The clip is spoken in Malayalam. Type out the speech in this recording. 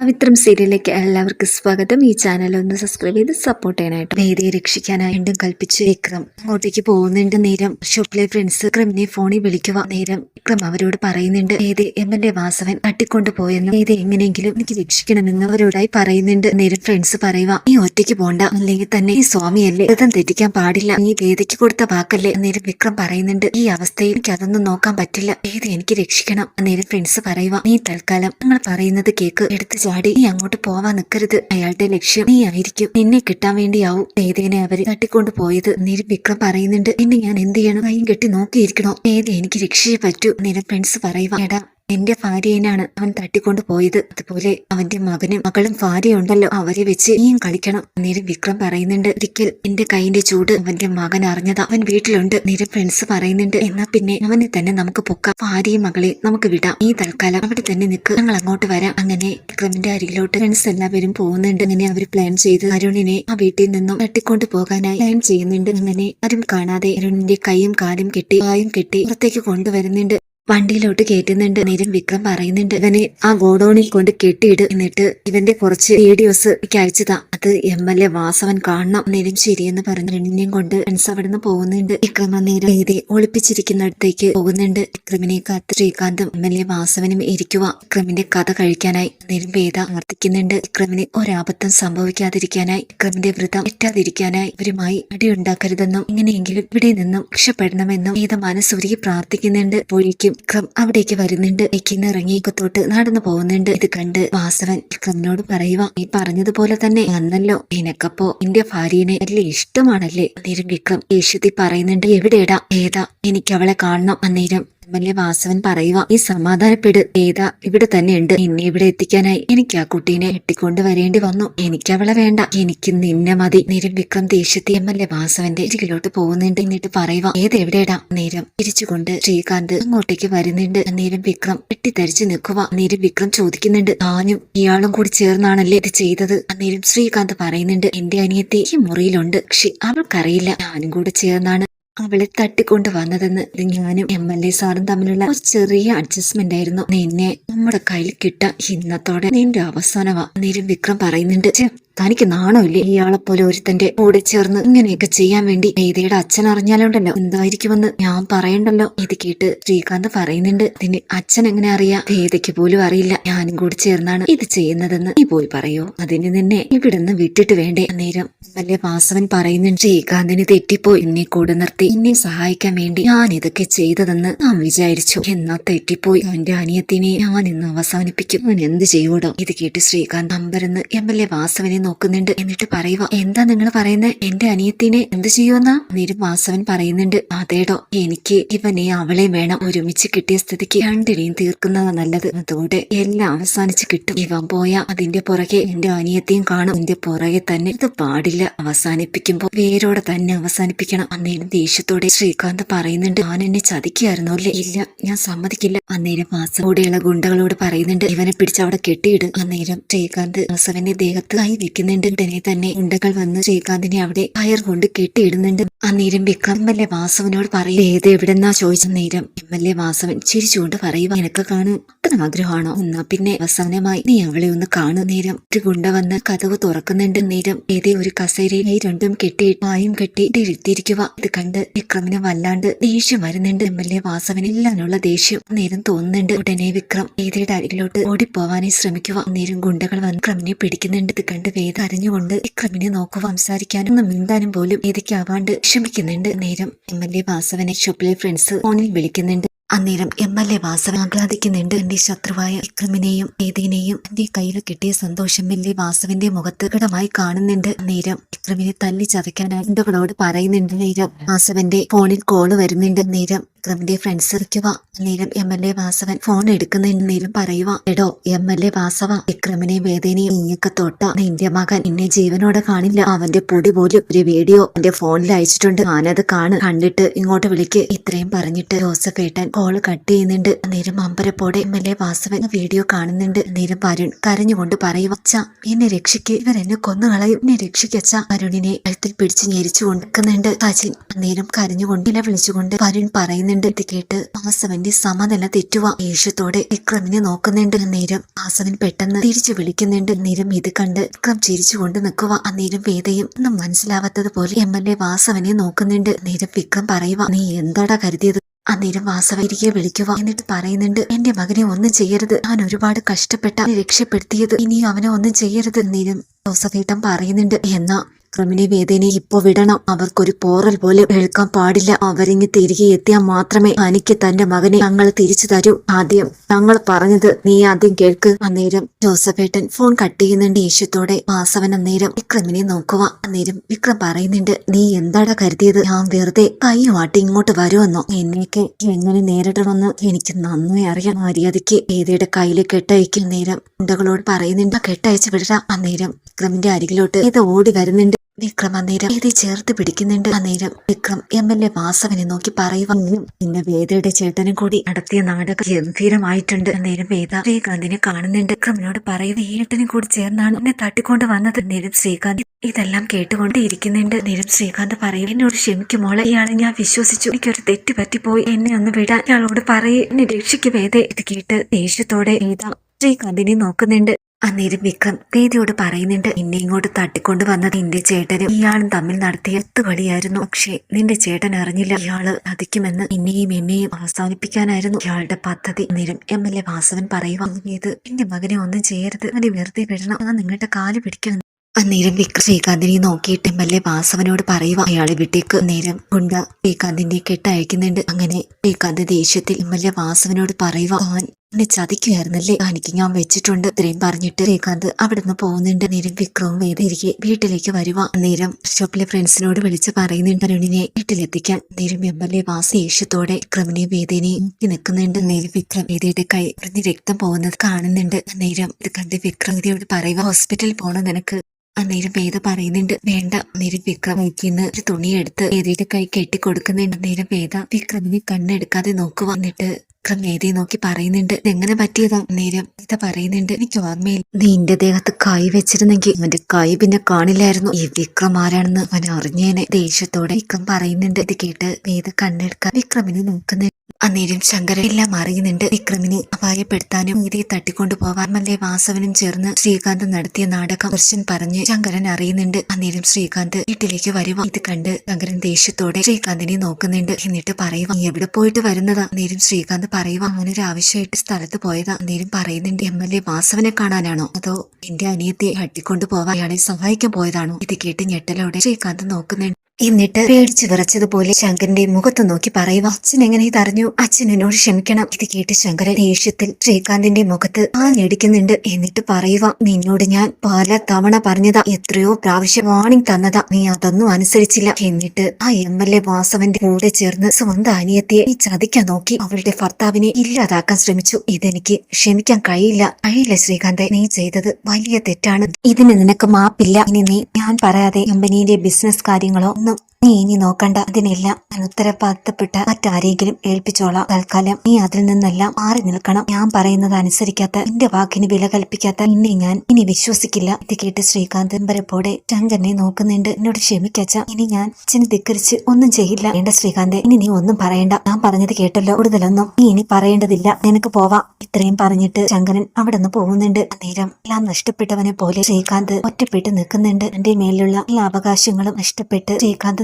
പവിത്രം സീരിയലിലേക്ക് എല്ലാവർക്കും സ്വാഗതം. ഈ ചാനൽ ഒന്ന് സബ്സ്ക്രൈബ് ചെയ്ത് സപ്പോർട്ട് ചെയ്യാനായിട്ട് വേദിയെ രക്ഷിക്കാനായി വീണ്ടും കൽപ്പിച്ച് വിക്രം അങ്ങോട്ടേക്ക് പോകുന്നുണ്ട് നേരം. ഷോപ്പിലെ ഫ്രണ്ട്സ് വിക്രമിനെ ഫോണിൽ വിളിക്കുക നേരം. വിക്രം അവരോട് പറയുന്നുണ്ട് വേദി എമ്മന്റെ വാസവൻ തട്ടിക്കൊണ്ടു പോയെന്ന് വേദി എങ്ങനെയെങ്കിലും എനിക്ക് രക്ഷിക്കണമെന്ന് അവരോടായി പറയുന്നുണ്ട്. നേരം ഫ്രണ്ട്സ് പറയുക നീ ഒറ്റയ്ക്ക് പോണ്ട അല്ലെങ്കിൽ തന്നെ ഈ സ്വാമിയല്ലേ? വ്രതം തെറ്റിക്കാൻ പാടില്ല നീ വേദിക്ക് കൊടുത്ത വാക്കല്ലേ? നേരം വിക്രം പറയുന്നുണ്ട് ഈ അവസ്ഥയിൽ എനിക്ക് അതൊന്നും നോക്കാൻ പറ്റില്ല വേദി എനിക്ക് രക്ഷിക്കണം. നേരം ഫ്രണ്ട്സ് പറയുക നീ തൽക്കാലം നിങ്ങൾ പറയുന്നത് കേക്ക് എടുത്ത് ചാടി നീ അങ്ങോട്ട് പോവാൻ നിൽക്കരുത് അയാളുടെ ലക്ഷ്യം നീ ആയിരിക്കും. നിന്നെ കിട്ടാൻ വേണ്ടിയാവും ഏതേനെ അവർ തട്ടിക്കൊണ്ട് പോയത്. നീ വിക്രം പറയുന്നുണ്ട് പിന്നെ ഞാൻ എന്ത് ചെയ്യണം? കൈയും കെട്ടി നോക്കിയിരിക്കണോ? ഏത് എനിക്ക് രക്ഷയെ പറ്റൂ. നിന ഫ്രണ്ട്സ് പറയുക എടാ എന്റെ ഭാര്യനാണ് അവൻ തട്ടിക്കൊണ്ട് പോയത്. അതുപോലെ അവന്റെ മകനും മകളും ഭാര്യയുണ്ടല്ലോ. അവരെ വെച്ച് നീയും കളിക്കണം. അന്നേരം വിക്രം പറയുന്നുണ്ട് ഒരിക്കൽ എന്റെ കൈന്റെ ചൂട് അവന്റെ മകൻ അറിഞ്ഞതാ. അവൻ വീട്ടിലുണ്ട്. നേരം ഫ്രണ്ട്സ് പറയുന്നുണ്ട് എന്നാ പിന്നെ അവനെ തന്നെ നമുക്ക് പൊക്കാം. ഭാര്യയും മകളെ നമുക്ക് വിടാം. ഈ തൽക്കാലം അവിടെ തന്നെ നിൽക്ക്. ഞങ്ങൾ അങ്ങോട്ട് വരാം. അങ്ങനെ വിക്രമിന്റെ അരികിലോട്ട് ഫ്രണ്ട്സ് എല്ലാവരും പോകുന്നുണ്ട്. അങ്ങനെ അവർ പ്ലാൻ ചെയ്ത് അരുണിനെ ആ വീട്ടിൽ നിന്നും തട്ടിക്കൊണ്ട് പോകാനായി പ്ലാൻ ചെയ്യുന്നുണ്ട്. അങ്ങനെ ആരും കാണാതെ അരുണിന്റെ കൈയും കാലും കെട്ടി വായും കെട്ടി പുറത്തേക്ക് കൊണ്ടുവരുന്നുണ്ട്. വണ്ടിയിലോട്ട് കയറ്റുന്നുണ്ട് നേരം വിക്രം പറയുന്നുണ്ട് ഇവനെ ആ ഗോഡൌണിൽ കൊണ്ട് കെട്ടിയിട് എന്നിട്ട് ഇവന്റെ കുറച്ച് വീഡിയോസ് അയച്ചതാ. അത് എം എൽ എ വാസവൻ കാണണം. നേരം ശരിയെന്ന് പറഞ്ഞ് രണ്ടിനെയും കൊണ്ട് ഫ്രണ്ട്സ് അവിടെ നിന്ന് പോകുന്നുണ്ട്. വിക്രമ നേരം ഇതേ ഒളിപ്പിച്ചിരിക്കുന്നിടത്തേക്ക് പോകുന്നുണ്ട്. വിക്രമിനെ കാത്ത് ശ്രീകാന്തും എം എൽ എ വാസവനും ഇരിക്കുക വിക്രമിന്റെ കഥ കഴിക്കാനായി നേരം വേദ ആവർത്തിക്കുന്നുണ്ട്. വിക്രമിന് ഒരാപത്തം സംഭവിക്കാതിരിക്കാനായി വിക്രമിന്റെ വ്രതം തെറ്റാതിരിക്കാനായി ഇവരുമായി അടിയുണ്ടാക്കരുതെന്നും ഇങ്ങനെയെങ്കിലും ഇവിടെ നിന്നും രക്ഷപ്പെടണമെന്നും വേദ മനസ്സുരുകി പ്രാർത്ഥിക്കുന്നുണ്ട്. അപ്പോഴേക്കും വിക്രം അവിടേക്ക് വരുന്നുണ്ട്. വിക്കിന്ന് ഇറങ്ങി തൊട്ട് നടന്നു പോകുന്നുണ്ട്. ഇത് കണ്ട് വാസവൻ വിക്രമിനോട് പറയുക ഈ പറഞ്ഞതുപോലെ തന്നെ അന്നല്ലോ നിനക്കപ്പോ എന്റെ ഭാര്യനെ വലിയ ഇഷ്ടമാണല്ലേ? അന്നേരം വിക്രം ദേഷ്യത്തിൽ പറയുന്നുണ്ട് എവിടെടാ ഏതാ? എനിക്ക് അവളെ കാണണം. അന്നേരം വലിയ വാസവൻ പറയുക ഈ സമാധാനപ്പെട്. ഏതാ ഇവിടെ തന്നെ ഉണ്ട്. എന്നെ ഇവിടെ എത്തിക്കാനായി എനിക്ക് ആ കുട്ടീനെ എട്ടിക്കൊണ്ട് വരേണ്ടി വന്നു. എനിക്ക് അവളെ വേണ്ട. എനിക്ക് നിന്നെ മതി. നേരം വിക്രം ദേഷ്യത്തി എം എൽ എ വാസവന്റെ ഇരികിലോട്ട് പോകുന്നുണ്ട്. എന്നിട്ട് പറയുക ഏത് എവിടെയിടാ നേരം തിരിച്ചുകൊണ്ട് ശ്രീകാന്ത് അങ്ങോട്ടേക്ക് വരുന്നുണ്ട്. നേരം വിക്രം എട്ടിത്തരിച്ചു നിൽക്കുക നേരം വിക്രം ചോദിക്കുന്നുണ്ട് താനും ഇയാളും കൂടി ചേർന്നാണല്ലേ ഇത് ചെയ്തത്? അന്നേരം ശ്രീകാന്ത് പറയുന്നുണ്ട് എന്റെ അനിയത്തി ഈ മുറിയിലുണ്ട്. പക്ഷെ അവൾക്കറിയില്ല. ഞാനും കൂടെ ചേർന്നാണ്. അവളെ തട്ടിക്കൊണ്ട് വന്നതെന്ന് ഞാനും എം എൽ എ സാറും തമ്മിലുള്ള ഒരു ചെറിയ അഡ്ജസ്റ്റ്മെന്റ് ആയിരുന്നു. നിന്നെ നമ്മുടെ കയ്യിൽ കിട്ട ഇന്നത്തോടെ നിന്റെ അവസാനമാ നേരം വിക്രം പറയുന്നുണ്ട്. "ഛെ, തനിക്ക് നാണമില്ലേ? പോലെ ഒരുത്തന്റെ കൂടെ ചേർന്ന് ഇങ്ങനെയൊക്കെ ചെയ്യാൻ വേണ്ടി ഏതയുടെ അച്ഛൻ അറിഞ്ഞാലുണ്ടല്ലോ എന്തായിരിക്കുമെന്ന് ഞാൻ പറയണ്ടല്ലോ. ഇത് കേട്ട് ശ്രീകാന്ത് പറയുന്നുണ്ട്. ഇതിന് അച്ഛൻ എങ്ങനെ അറിയാ? ഏതയ്ക്ക് പോലും അറിയില്ല. ഞാനും കൂടി ചേർന്നാണ് ഇത് ചെയ്യുന്നതെന്ന് നീ പോയി പറയോ. അതിന് നിന്നെ ഇവിടുന്ന് വിട്ടിട്ട് വേണ്ടേ? അന്നേരം വലിയ വാസവൻ പറയുന്നുണ്ട്. ശ്രീകാന്തിന് തെറ്റിപ്പോയി. എന്നെ കൂടെ നിർത്തി. എന്നെ സഹായിക്കാൻ വേണ്ടി ഞാൻ ഇതൊക്കെ ചെയ്തതെന്ന് ഞാൻ വിചാരിച്ചു. എന്നാ തെറ്റിപ്പോയി. അവന്റെ അനിയത്തിനെ ഞാൻ ഇന്ന് അവസാനിപ്പിക്കും. അവൻ എന്ത് ചെയ്യൂടോ? ഇത് കേട്ട് ശ്രീകാന്ത് അമ്പരന്ന് എം എൽ എ വാസവനെ നോക്കുന്നുണ്ട്. എന്നിട്ട് പറയുക എന്താ നിങ്ങൾ പറയുന്നത് എന്റെ അനിയത്തിനെ എന്ത് ചെയ്യുമെന്നാ? നേരം വാസവൻ പറയുന്നുണ്ട് അതേടോ എനിക്ക് ഇവനെ അവളെ വേണം ഒരുമിച്ച് കിട്ടിയ സ്ഥിതിക്ക്. രണ്ടിനെയും തീർക്കുന്നതാ നല്ലത്. അതോടെ എല്ലാം അവസാനിച്ച് കിട്ടും. ഇവൻ പോയ അതിന്റെ പുറകെ എന്റെ അനിയത്തെയും കാണും. എന്റെ പുറകെ തന്നെ ഇത് പാടില്ല. അവസാനിപ്പിക്കുമ്പോ വേരോടെ തന്നെ അവസാനിപ്പിക്കണം. അന്നേരം ദേഷ്യത്തോടെ ശ്രീകാന്ത് പറയുന്നുണ്ട് ഞാൻ എന്നെ ചതിക്കായിരുന്നു അല്ലേ? ഇല്ല ഞാൻ സമ്മതിക്കില്ല. അന്നേരം വാസ കൂടെയുള്ള ഗുണ്ടകളോട് പറയുന്നുണ്ട് ഇവനെ പിടിച്ച് അവിടെ കെട്ടിയിടും. അന്നേരം ശ്രീകാന്ത് വാസവന്റെ ദേഹത്ത് കൈ വെക്കുന്നുണ്ട് ഉടനെ തന്നെ ഉണ്ടകൾ വന്ന് ശ്രീകാന്തിനെ അവിടെ കയർ കൊണ്ട് കെട്ടിയിടുന്നുണ്ട്. അന്നേരം വിക്രം എം എൽ എ വാസവനോട് പറയും ഏത് എവിടെന്നാ ചോദിച്ച നേരം? എം എൽ എ വാസവൻ ചിരിച്ചുകൊണ്ട് പറയുക എനക്ക് കാണും അത്ര ആഗ്രഹമാണോ? എന്നാ പിന്നെ അവസാനമായി നീ അവളെ ഒന്ന് കാണു നേരം. ഒരു ഗുണ്ട വന്ന് കഥവ് തുറക്കുന്നുണ്ട് നേരം. ഏതേ ഒരു കസേരയിൽ രണ്ടും കെട്ടി വായും കെട്ടി ഇരുത്തിയിരിക്കുക ഇത് കണ്ട് വിക്രമിന് വല്ലാണ്ട് ദേഷ്യം വരുന്നുണ്ട്. എം എൽ എ വാസവന് ദേഷ്യം നേരം തോന്നുന്നുണ്ട്. ഉടനെ വിക്രം ഏതയുടെ അരികിലോട്ട് ഓടിപ്പോവാനായി ശ്രമിക്കുക നേരം ഗുണ്ടകൾ വന്ന് വിക്രമിനെ പിടിക്കുന്നുണ്ട്. ഇത് കണ്ട് വേദ അറിഞ്ഞുകൊണ്ട് വിക്രമിനെ നോക്കുക സംസാരിക്കാനും മിണ്ടാനും പോലും ഏതൊക്കെയാവാണ്ട് വിഷമിക്കുന്നുണ്ട് നേരം. എം എൽ എ വാസവനെ ഷോപ്പിലെ ഫ്രണ്ട്സ് ഫോണിൽ വിളിക്കുന്നുണ്ട്. അന്നേരം എം എൽ എ വാസവൻ ആഹ്ലാദിക്കുന്നുണ്ട്. എന്റെ ശത്രുവായ വിക്രമിനെയും ഏതിനെയും എന്റെ കയ്യിൽ കിട്ടിയ സന്തോഷം എൽ എ വാസവന്റെ മുഖത്ത് കടമായി കാണുന്നുണ്ട്. നേരം വിക്രമിനെ തല്ലി ചതയ്ക്കാനായി ഗുണ്ടകളോട് പറയുന്നുണ്ട്. നേരം വാസവന്റെ ഫോണിൽ കോൾ വരുന്നുണ്ട്. നേരം വിക്രമിന്റെ ഫ്രണ്ട്സ് ഇരിക്കുക നേരം M L A Vasavan phone എടുക്കുന്നതിന് പറയുക എടോ എം എൽ എ വാസവ വിക്രമിനെയും വേദനയും തൊട്ട. നിന്റെ മകൻ എന്നെ ജീവനോടെ കാണില്ല. അവന്റെ പൊടി പോലും ഒരു വീഡിയോ എന്റെ ഫോണിൽ അയച്ചിട്ടുണ്ട്. ഞാനത് കാണ് കണ്ടിട്ട് ഇങ്ങോട്ട് വിളിക്ക്. ഇത്രയും പറഞ്ഞിട്ട് ജോസഫ് ഏട്ടൻ കോൾ കട്ട് ചെയ്യുന്നുണ്ട്. നേരം അമ്പരപ്പോടെ M L A Vasavan video കാണുന്നുണ്ട്. നേരം വരുൺ കരഞ്ഞുകൊണ്ട് പറയുക അച്ഛ എന്നെ രക്ഷിക്ക്. ഇവർ എന്നെ കൊന്നുകളയും എന്നെ രക്ഷിക്കച്ച വരുണിനെ കഴുത്തിൽ പിടിച്ച് ഞെരിച്ചു കൊടുക്കുന്നുണ്ട് സച്ചിൻ. നേരം കരഞ്ഞുകൊണ്ട് ഇല വിളിച്ചുകൊണ്ട് വരുൺ പറയുന്നുണ്ട് പറയുന്നുണ്ട് ഇത് കേട്ട് വാസവന്റെ സമനില തെറ്റുക ദേഷ്യത്തോടെ വിക്രമിനെ നോക്കുന്നുണ്ട് നേരം വാസവൻ പെട്ടെന്ന് തിരിച്ചു വിളിക്കുന്നുണ്ട് നേരം ഇത് കണ്ട് വിക്രം ചിരിച്ചുകൊണ്ട് നിൽക്കുക അന്നേരം വേദയും ഒന്നും മനസ്സിലാവാത്തത് പോലെ എം എൽ എ വാസവനെ നോക്കുന്നുണ്ട്. നേരം വിക്രം പറയുക നീ എന്താടാ കരുതിയത്? അന്നേരം വാസവ തിരികെ വിളിക്കുക എന്നിട്ട് പറയുന്നുണ്ട് എന്റെ മകനെ ഒന്നും ചെയ്യരുത്. ഞാൻ ഒരുപാട് കഷ്ടപ്പെട്ട. രക്ഷപ്പെടുത്തിയത്. ഇനിയും അവനെ ഒന്നും ചെയ്യരുത്. എന്നേരം ജോസഫേട്ടൻ പറയുന്നുണ്ട് എന്നാ ക്രമിനെ വേദനയെ ഇപ്പോ വിടണം. അവർക്കൊരു പോറൽ പോലെ കേൾക്കാൻ പാടില്ല. അവരിങ്ങ് തിരികെ എത്തിയാൽ മാത്രമേ അനിക്ക് തന്റെ മകനെ ഞങ്ങൾ തിരിച്ചു തരൂ. ആദ്യം ഞങ്ങൾ പറഞ്ഞത് നീ ആദ്യം കേൾക്ക്. അന്നേരം ജോസഫേട്ടൻ ഫോൺ കട്ട് ചെയ്യുന്നുണ്ട്. യേശുത്തോടെ വാസവൻ അന്നേരം വിക്രമിനെ നോക്കുക അന്നേരം വിക്രം പറയുന്നുണ്ട് നീ എന്താടാ കരുതിയത്? ഞാൻ വെറുതെ കൈ വാട്ടി ഇങ്ങോട്ട് വരുമെന്നോ? എന്നെയൊക്കെ എങ്ങനെ നേരിടണമെന്ന് എനിക്ക് നന്നായി അറിയാം. മര്യാദയ്ക്ക് ഏതയുടെ കയ്യിൽ കെട്ടയക്കും നേരം ഉണ്ടകളോട് പറയുന്നുണ്ട് "ആ കെട്ടയച്ച് വിടാം അന്നേരം വിക്രമിന്റെ അരികിലോട്ട് ഇത് ഓടി വരുന്നുണ്ട്. വിക്രം അന്നേരം എഴുതി ചേർത്ത് പിടിക്കുന്നുണ്ട്. അന്നേരം വിക്രം എം എൽ എ വാസവനെ നോക്കി പറയുവാനും പിന്നെ വേദയുടെ ചേട്ടനും കൂടി നടത്തിയ നാടകം ഗംഭീരമായിട്ടുണ്ട്. അന്നേരം വേദ ശ്രീകാന്തിനെ കാണുന്നുണ്ട്. വിക്രമിനോട് പറയുക ഏട്ടനും കൂടി ചേർന്നാണ് എന്നെ തട്ടിക്കൊണ്ട് വന്നത്. അന്നേരം ശ്രീകാന്ത് ഇതെല്ലാം കേട്ടുകൊണ്ട് ഇരിക്കുന്നുണ്ട് അന്നേരം ശ്രീകാന്ത് പറയും എന്നോട് ക്ഷമിക്കുമോളെ ഇയാളെ ഞാൻ വിശ്വസിച്ചു. എനിക്കൊരു തെറ്റ് പറ്റിപ്പോയി. എന്നെ ഒന്ന് വിടാൻ ഇയാളോട് പറയേ. എന്നെ രക്ഷിക്ക് വേദ. ഇത് കേട്ട് ദേഷ്യത്തോടെ വേദ ശ്രീകാന്തിനെ നോക്കുന്നുണ്ട്. അന്നേരം വിക്രം വേദിയോട് പറയുന്നുണ്ട് എന്നെ ഇങ്ങോട്ട് തട്ടിക്കൊണ്ട് വന്നത് നിന്റെ ചേട്ടനും ഇയാളും തമ്മിൽ നടത്തിയ എത്തുകളിയായിരുന്നു പക്ഷേ നിന്റെ ചേട്ടൻ അറിഞ്ഞില്ല ഇയാൾ ചതിക്കുമെന്ന് എന്നെയും എന്നെയും അവസാനിപ്പിക്കാനായിരുന്നു ഇയാളുടെ പദ്ധതി. അന്നേരം എം എൽ എ വാസവൻ പറയുക ഇത് എന്റെ മകനെ ഒന്നും ചെയ്യരുത്. അവനെ വെറുതെ വിടണം. ഞാൻ നിങ്ങളുടെ കാൽ പിടിക്കണം അന്നേരം വിക്രം ശ്രീകാന്തിനെ നോക്കിയിട്ട് എം എൽ എ വാസവനോട് പറയുക അയാളെ വിട്ടേക്ക് നേരം ഗുണ്ട ശ്രീകാന്തിന്റെ കെട്ട് അയക്കുന്നുണ്ട് അങ്ങനെ ശ്രീകാന്ത് ദേഷ്യത്തിൽ എം എൽ എ വാസവനോട് പറയുക എന്നെ ചതിക്കുമായിരുന്നല്ലേ കാണിക്ക് ഞാൻ വെച്ചിട്ടുണ്ട്. ഇത്രയും പറഞ്ഞിട്ട് ശ്രീകാന്ത് അവിടുന്ന് പോകുന്നുണ്ട്. നേരം വിക്രവും വേദയിരിക്കെ വീട്ടിലേക്ക് വരുക നേരം ഷോപ്പിലെ ഫ്രണ്ട്സിനോട് വിളിച്ച് പറയുന്നുണ്ട് അരുണിനെ വീട്ടിലെത്തിക്കാൻ. നേരം എം എൽ എ വാസ ഏഷ്യത്തോടെ വിക്രമിനെ വേദിനെയും നോക്കി നിൽക്കുന്നുണ്ട്. നേരം വിക്രം വേദിയുടെ കൈ പറഞ്ഞ് രക്തം പോകുന്നത് കാണുന്നുണ്ട്. നേരം ഇത് കണ്ട് വിക്രം വേദിയോട് പറയുക ഹോസ്പിറ്റലിൽ പോകണം നിനക്ക്. അന്നേരം വേദ പറയുന്നുണ്ട് വേണ്ട. അന്നേരം വിക്രം വൈക്കിന്ന് ഒരു തുണിയെടുത്ത് വേദയുടെ കൈ കെട്ടിക്കൊടുക്കുന്നുണ്ട്. അന്നേരം വേദ വിക്രമിനെ കണ്ണെടുക്കാതെ നോക്കുക എന്നിട്ട് വിക്രം നേരെ നോക്കി പറയുന്നുണ്ട്. എങ്ങനെ പറ്റിയതാ? നേരം ഇത പറയുന്നുണ്ട്. എനിക്ക് ഓർമ്മയില്ല. നിന്റെ ദേഹത്ത് കൈ വെച്ചിരുന്നെങ്കിൽ അവന്റെ കൈ പിന്നെ കാണില്ലായിരുന്നു. ഈ വിക്രം ആരാണെന്ന് അവൻ അറിഞ്ഞേനെ. ദേഷ്യത്തോടെ വിക്രം പറയുന്നുണ്ട്. ഇത് കേട്ട് വേദ കണ്ണെടുക്കാൻ വിക്രമിനെ നോക്കുന്നുണ്ട് അന്നേരം ശങ്കരൻ എല്ലാം അറിയുന്നുണ്ട്. വിക്രമിനെ അപായപ്പെടുത്താനും നീതിയെ തട്ടിക്കൊണ്ടു പോവാമല്ലേ വാസവനും ചേർന്ന് ശ്രീകാന്ത് നടത്തിയ നാടകം ദർശൻ പറഞ്ഞ് ശങ്കരൻ അറിയുന്നുണ്ട്. അന്നേരം ശ്രീകാന്ത് വീട്ടിലേക്ക് വരുവാ. ഇത് കണ്ട് ശങ്കരൻ ദേഷ്യത്തോടെ ശ്രീകാന്തിനെ നോക്കുന്നുണ്ട്. എന്നിട്ട് പറയുക "നീ എവിടെ പോയിട്ട് വരുന്നതാ? അന്നേരം ശ്രീകാന്ത് പറയുക അങ്ങനെ ഒരു ആവശ്യമായിട്ട് സ്ഥലത്ത് പോയതാ. അന്നേരം പറയുന്നുണ്ട് എം എൽ എ വാസവനെ കാണാനാണോ? അതോ എന്റെ അനിയത്തെ തട്ടിക്കൊണ്ടു പോവാ അയാളെ സഹായിക്കാൻ പോയതാണോ? ഇത് കേട്ട് ഞെട്ടലോടെ ശ്രീകാന്ത് നോക്കുന്നുണ്ട്. എന്നിട്ട് പേടിച്ചു വിറച്ചതുപോലെ ശങ്കരന്റെ മുഖത്ത് നോക്കി പറയുക അച്ഛൻ എങ്ങനെ ഇതറിഞ്ഞു അച്ഛൻ എന്നോട് ക്ഷമിക്കണം. ഇത് കേട്ട് ശങ്കരൻ ദേഷ്യത്തിൽ ശ്രീകാന്തിന്റെ മുഖത്ത് ആഞ്ഞടിക്കുന്നുണ്ട് എന്നിട്ട് പറയുക നിന്നോട് ഞാൻ പല തവണ പറഞ്ഞതാ എത്രയോ പ്രാവശ്യം വാണിംഗ് തന്നതാ നീ അതൊന്നും അനുസരിച്ചില്ല. എന്നിട്ട് ആ എം എൽ എ വാസവന്റെ കൂടെ ചേർന്ന് സ്വന്തം അനിയത്തിയെ നീ ചതിക്കാൻ നോക്കി അവളുടെ ഭർത്താവിനെ ഇല്ലാതാക്കാൻ ശ്രമിച്ചു. ഇതെനിക്ക് ക്ഷമിക്കാൻ കഴിയില്ല കഴിയില്ല ശ്രീകാന്തെ നീ ചെയ്തത് വലിയ തെറ്റാണ്. ഇതിന് നിനക്ക് മാപ്പില്ല. ഇനി നീ ഞാൻ പറയാതെ കമ്പനിയിലെ ബിസിനസ് കാര്യങ്ങളോ ഒന്നും നീ ഇനി നോക്കണ്ട. അതിനെല്ലാം ഞാൻ ഉത്തരവാദിത്തപ്പെട്ട മറ്റാരെങ്കിലും ഏൽപ്പിച്ചോളാം. തൽക്കാലം നീ അതിൽ നിന്നെല്ലാം മാറി നിൽക്കണം. ഞാൻ പറയുന്നത് അനുസരിക്കാത്ത എന്റെ വാക്കിന് വില കൽപ്പിക്കാത്ത നിന്നെ ഞാൻ ഇനി വിശ്വസിക്കില്ല. ഇത് കേട്ട് ശ്രീകാന്ത് വെമ്പരപ്പോടെ ചങ്കനെ നോക്കുന്നുണ്ട്. എന്നോട് ക്ഷമിക്കച്ച ഇനി ഞാൻ അച്ഛനെ ധിക്കരിച്ച് ഒന്നും ചെയ്യില്ല. വേണ്ട ശ്രീകാന്ത് ഇനി നീ ഒന്നും പറയണ്ട. ഞാൻ പറഞ്ഞത് കേട്ടല്ലോ. കൂടുതലൊന്നും നീ ഇനി പറയേണ്ടതില്ല. നിനക്ക് പോവാം. ഇത്രയും പറഞ്ഞിട്ട് ശങ്കരൻ അവിടെ നിന്ന് പോകുന്നുണ്ട്. നേരം എല്ലാം നഷ്ടപ്പെട്ടവനെ പോലെ ശ്രീകാന്ത് ഒറ്റപ്പെട്ട് നിൽക്കുന്നുണ്ട്. എന്റെ മേലുള്ള എല്ലാ അവകാശങ്ങളും നഷ്ടപ്പെട്ട് ശ്രീകാന്ത്